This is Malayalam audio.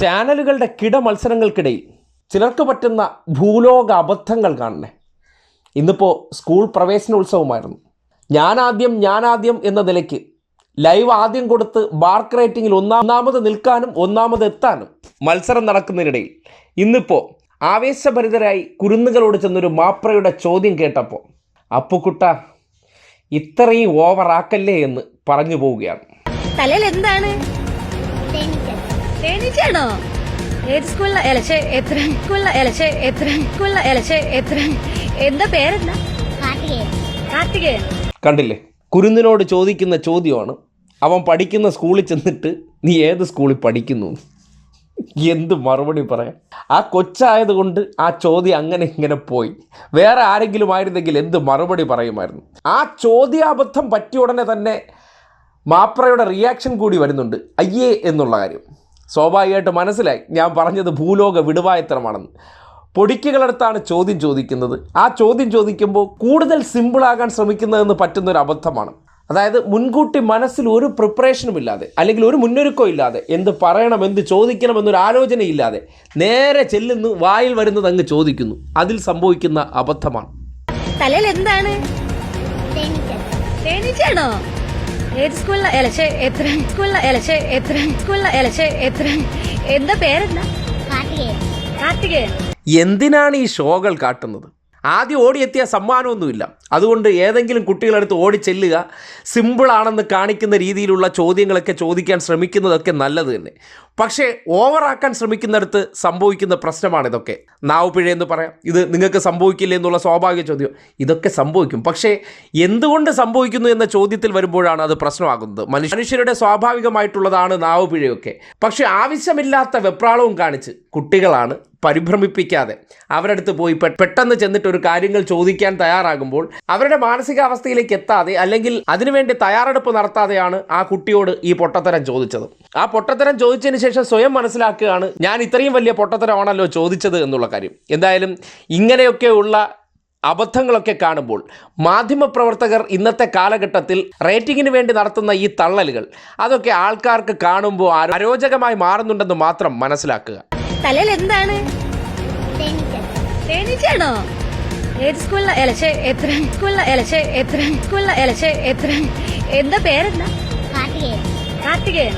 ചാനലുകളുടെ കിട മത്സരങ്ങൾക്കിടയിൽ ചിലർക്ക് പറ്റുന്ന ഭൂലോക അബദ്ധങ്ങൾ കാണണേ. ഇന്നിപ്പോൾ സ്കൂൾ പ്രവേശനോത്സവമായിരുന്നു. ഞാനാദ്യം ഞാനാദ്യം എന്ന നിലയ്ക്ക് ലൈവ് ആദ്യം കൊടുത്ത് ബാർക്ക് റേറ്റിംഗിൽ ഒന്നാം ഒന്നാമത് നിൽക്കാനും ഒന്നാമത് എത്താനും മത്സരം നടക്കുന്നതിനിടയിൽ ഇന്നിപ്പോൾ ആവേശഭരിതരായി കുരുന്നുകളോട് ചെന്നൊരു മാപ്രയുടെ ചോദ്യം കേട്ടപ്പോൾ അപ്പുക്കുട്ട ഇത്രയും ഓവറാക്കല്ലേ? എന്ന് പറഞ്ഞു പോവുകയാണ്. തലയിൽ എന്താണ്? തേനീച്ചയാണോ ഏത് സ്കൂളിലെ? എലശെ എത്ര സ്കൂളിലെ? എലശെ എത്ര സ്കൂളിലെ? എലശെ എത്ര എന്താ പേരെന്താ? കാർത്തികേയൻ. കണ്ടില്ലേ? കുരുന്നിനോട് ചോദിക്കുന്ന ചോദ്യമാണ്. അവൻ പഠിക്കുന്ന സ്കൂളിൽ ചെന്നിട്ട് നീ ഏത് സ്കൂളിൽ പഠിക്കുന്നു? എന്ത് മറുപടി പറയാം ആ കൊച്ചായതുകൊണ്ട് ആ ചോദ്യം അങ്ങനെ ഇങ്ങനെ പോയി. വേറെ ആരെങ്കിലും ആയിരുന്നെങ്കിൽ എന്ത് മറുപടി പറയുമായിരുന്നു? ആ ചോദ്യാബദ്ധം പറ്റിയ ഉടനെ തന്നെ മാപ്രയുടെ റിയാക്ഷൻ കൂടി വരുന്നുണ്ട്. അയ്യേ എന്നുള്ള കാര്യം. സ്വാഭാവികമായിട്ട് മനസ്സിലായി. ഞാൻ പറഞ്ഞത് ഭൂലോക വിടുവായത്തരമാണെന്ന്. പൊടിക്കുകളടുത്താണ് ചോദ്യം ചോദിക്കുന്നത്. ആ ചോദ്യം ചോദിക്കുമ്പോൾ കൂടുതൽ സിമ്പിളാകാൻ ശ്രമിക്കുന്നതെന്ന് പറ്റുന്ന ഒരു അബദ്ധമാണ്. അതായത് മുൻകൂട്ടി മനസ്സിൽ ഒരു പ്രിപ്പറേഷനും ഇല്ലാതെ അല്ലെങ്കിൽ ഒരു മുന്നൊരുക്കവും ഇല്ലാതെ എന്ത് പറയണം എന്ത് ചോദിക്കണം എന്നൊരു ആലോചനയില്ലാതെ നേരെ ചെല്ലുന്നു വായിൽ വരുന്നത് അങ്ങ് ചോദിക്കുന്നു. അതിൽ സംഭവിക്കുന്ന അബദ്ധമാണ്. തലയിൽ എന്താണ്? ഏത് സ്കൂളിലെ എലശെ എത്ര സ്കൂളിലെ എലശെ എത്ര സ്കൂളിലെ എലശെ എത്ര എന്താ പേരെന്താ? കാർത്തികേയൻ. എന്തിനാണ് ഈ ഷോകൾ കാട്ടുന്നത്? ആദ്യം ഓടിയെത്തിയ സമ്മാനമൊന്നുമില്ല. അതുകൊണ്ട് ഏതെങ്കിലും കുട്ടികളടുത്ത് ഓടി ചെല്ലുക സിമ്പിളാണെന്ന് കാണിക്കുന്ന രീതിയിലുള്ള ചോദ്യങ്ങളൊക്കെ ചോദിക്കാൻ ശ്രമിക്കുന്നതൊക്കെ നല്ലത് തന്നെ. പക്ഷേ ഓവറാക്കാൻ ശ്രമിക്കുന്നിടത്ത് സംഭവിക്കുന്ന പ്രശ്നമാണ് ഇതൊക്കെ. നാവ് പറയാം. ഇത് നിങ്ങൾക്ക് സംഭവിക്കില്ല എന്നുള്ള സ്വാഭാവിക ചോദ്യം. ഇതൊക്കെ സംഭവിക്കും. പക്ഷേ എന്തുകൊണ്ട് സംഭവിക്കുന്നു എന്ന ചോദ്യത്തിൽ വരുമ്പോഴാണ് അത് പ്രശ്നമാകുന്നത്. മനുഷ്യ- മനുഷ്യരുടെ സ്വാഭാവികമായിട്ടുള്ളതാണ് നാവ് പിഴയൊക്കെ. പക്ഷേ ആവശ്യമില്ലാത്ത വെപ്രാളവും കാണിച്ച് കുട്ടികളാണ് പരിഭ്രമിപ്പിക്കാതെ അവരടുത്ത് പോയി പെട്ടെന്ന് ചെന്നിട്ട് ഒരു കാര്യങ്ങൾ ചോദിക്കാൻ തയ്യാറാകുമ്പോൾ അവരുടെ മാനസികാവസ്ഥയിലേക്ക് എത്താതെ അല്ലെങ്കിൽ അതിനുവേണ്ടി തയ്യാറെടുപ്പ് നടത്താതെയാണ് ആ കുട്ടിയോട് ഈ പൊട്ടത്തരം ചോദിച്ചത്. ആ പൊട്ടത്തരം ചോദിച്ചതിന് ശേഷം സ്വയം മനസ്സിലാക്കുകയാണ് ഞാൻ ഇത്രയും വലിയ പൊട്ടത്തരമാണല്ലോ ചോദിച്ചത് എന്നുള്ള കാര്യം. എന്തായാലും ഇങ്ങനെയൊക്കെയുള്ള അബദ്ധങ്ങളൊക്കെ കാണുമ്പോൾ മാധ്യമപ്രവർത്തകർ ഇന്നത്തെ കാലഘട്ടത്തിൽ റേറ്റിങ്ങിന് വേണ്ടി നടത്തുന്ന ഈ തള്ളലുകൾ അതൊക്കെ ആൾക്കാർക്ക് കാണുമ്പോൾ അരോ- അരോചകമായി മാറുന്നുണ്ടെന്ന് മാത്രം മനസ്സിലാക്കുക. തലയിൽ എന്താണ് തേനീച്ചയാണോ? ഏത് സ്കൂളില? ഇലച്ച എത്ര സ്കൂളില? ഇലച്ച എത്ര സ്കൂളില? ഇലച്ച എത്ര എന്താ പേരെന്താ? കാർത്തികേയൻ.